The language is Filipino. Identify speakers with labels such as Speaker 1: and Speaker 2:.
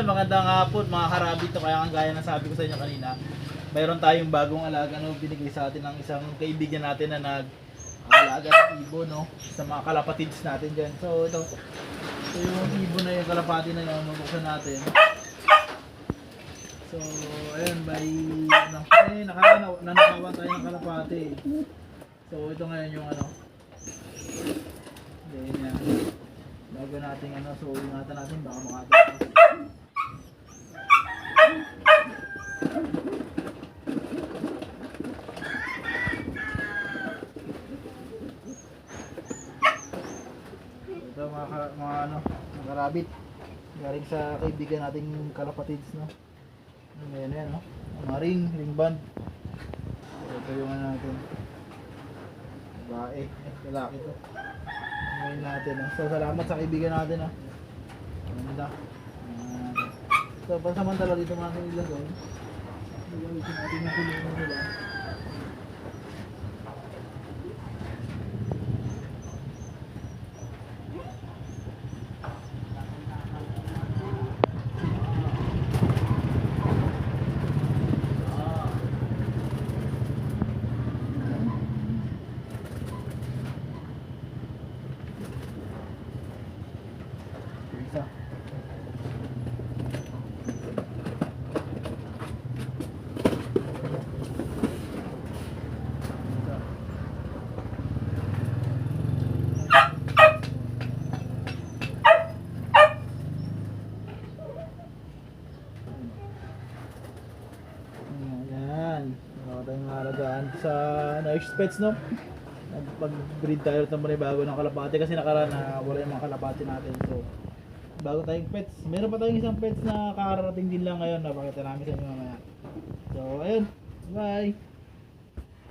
Speaker 1: Ayun, magandang hapon mga karabit. Kaya ang gaya ng sabi ko sa inyo kanina, mayroon tayong bagong alaga no, binigay sa atin ng isang kaibigan natin na nag alaga ng ibo no sa mga kalapatids natin dyan. So ito, ito yung ibo na yung kalapati na yun, mabuksan natin. So, ayun, by, eh, nakaraan, nanakawan tayo ng kalapati. So, ito ngayon yung ano, ganyan yan. Bago natin ano, so ingatan natin baka makatakas. Ito mga, mga ano, mga karabit. Galing sa kaibigan nating kalapatids, no? Ano yan yan, no? Mga ring, ring band. Ito yung ano natin. Babae, eh, lalaki to. Ngayon natin, no? So, salamat sa kaibigan natin, no? Ganda. So, pansamantala dito mga nilagay. Gagamitin natin yung kulungan nila. Isa. Sa Nice Pets, no? Nagpag-breed tayo muna bago ng kalapati kasi nakaraan na wala yung mga kalapati natin. So, bago tayong pets. Meron pa tayong isang pets na kakarating din lang ngayon. Napakita namin sa inyo mamaya. So, ayun. Bye!